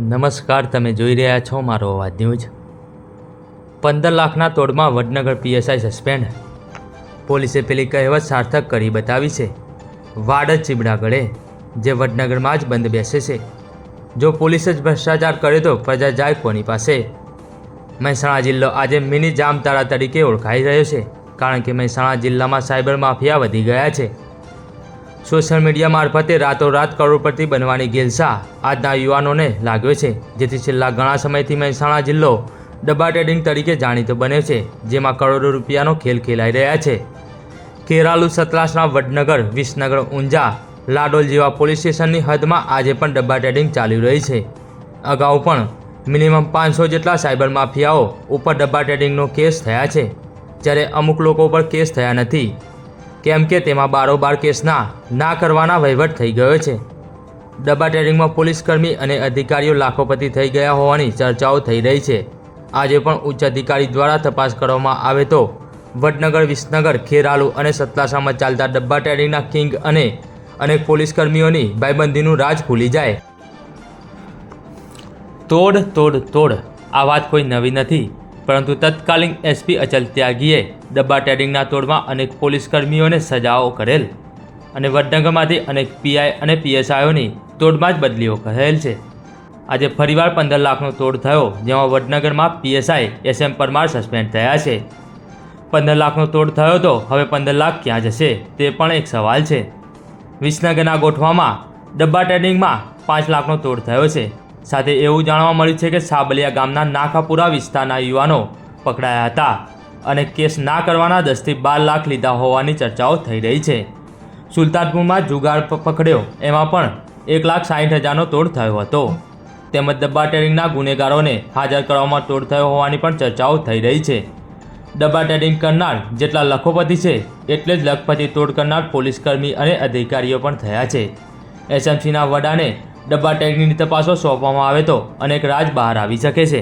નમસ્કાર, તમે જોઈ રહ્યા છો મારો અવાજ ન્યૂઝ. પંદર લાખના તોડમાં વડનગર પીએસઆઈ સસ્પેન્ડ. પોલીસે પેલી કહેવત સાર્થક કરી બતાવી છે. વાડ જ ચીબડા ગળે, જે વડનગરમાં જ બંધ બેસે છે. જો પોલીસ જ ભ્રષ્ટાચાર કરે તો પ્રજા જાય કોની પાસે? મહેસાણા જિલ્લો આજે મિની જામતારા તરીકે ઓળખાઈ રહ્યો છે, કારણ કે મહેસાણા જિલ્લામાં સાયબર માફિયા વધી ગયા છે. સોશિયલ મીડિયા મારફતે રાતોરાત કરોડપતિ બનવાની ગેલસા આજના યુવાનોને લાગ્યો છે. જેથી છેલ્લા ઘણા સમયથી મહેસાણા જિલ્લો ડબ્બા ટ્રેડિંગ તરીકે જાણીતો બન્યો છે, જેમાં કરોડો રૂપિયાનો ખેલ ખેલાઈ રહ્યા છે. કેરાલુ સતલાસના વડનગર, વિસનગર, ઊંઝા, લાડોલ જેવા પોલીસ સ્ટેશનની હદમાં આજે પણ ડબ્બા ટ્રેડિંગ ચાલી રહી છે. અગાઉ પણ મિનિમમ પાંચસો જેટલા સાયબર માફિયાઓ ઉપર ડબ્બા ટ્રેડિંગનો કેસ થયા છે. જ્યારે અમુક લોકો પર કેસ થયા નથી. કેમ કે તેમાં બારોબાર કેસના ના કરવાના વહીવટ થઈ ગયો છે. ડબ્બા ટ્રેડિંગમાં પોલીસકર્મી અને અધિકારીઓ લાખોપતિ થઈ ગયા હોવાની ચર્ચાઓ થઈ રહી છે. આજે પણ ઉચ્ચ અધિકારી દ્વારા તપાસ કરવામાં આવે તો વડનગર, વિસનગર, ખેરાલુ અને સતલાસામાં ચાલતા ડબ્બા ટ્રેડિંગના કિંગ અને અનેક પોલીસકર્મીઓની ભાઈબંધીનું રાજ ખુલી જાય. તોડ તોડ તોડ. આ વાત કોઈ નવી નથી. પરંતુ તત્કાલીન એસપી અચલ ત્યાગીએ ડબ્બા ટ્રેડિંગના તોડમાં અનેક પોલીસ કર્મીઓને સજાઓ કરેલ. અને વડનગરમાંથી અનેક પીઆઈ અને પીએસઆઈઓની તોડમાં જ બદલીઓ કરેલ છે. આજે ફરીવાર પંદર લાખનો તોડ થયો, જેમાં વડનગરમાં PSI S M Parmar suspend થયા છે. પંદર લાખનો તોડ થયો તો હવે પંદર લાખ ક્યાં જશે, તે પણ એક સવાલ છે. વિસનગરના ગોઠવામાં ડબ્બા ટ્રેડિંગમાં પાંચ લાખનો તોડ થયો છે. સાથે એવું જાણવા મળ્યું છે કે સાબલિયા ગામના નાખાપુરા વિસ્તારના યુવાનો પકડાયા હતા અને કેસ ના કરવાના દસથી બાર લાખ લીધા હોવાની ચર્ચાઓ થઈ રહી છે. સુલતાનપુરમાં જુગાર પકડ્યો, એમાં પણ એક લાખ સાઠ હજારનો તોડ થયો હતો. તેમજ દબ્બા ટ્રેડિંગના ગુનેગારોને હાજર કરવામાં તોડ થયો હોવાની પણ ચર્ચાઓ થઈ રહી છે. ડબ્બા ટ્રેડિંગ કરનાર જેટલા લખોપતિ છે, એટલે જ લખપતિ તોડ કરનાર પોલીસકર્મી અને અધિકારીઓ પણ થયા છે. એસએમસીના વડાને ડબ્બા ટ્રેડિંગની તપાસો સોંપવામાં આવે તો અનેક રાજ બહાર આવી શકે છે.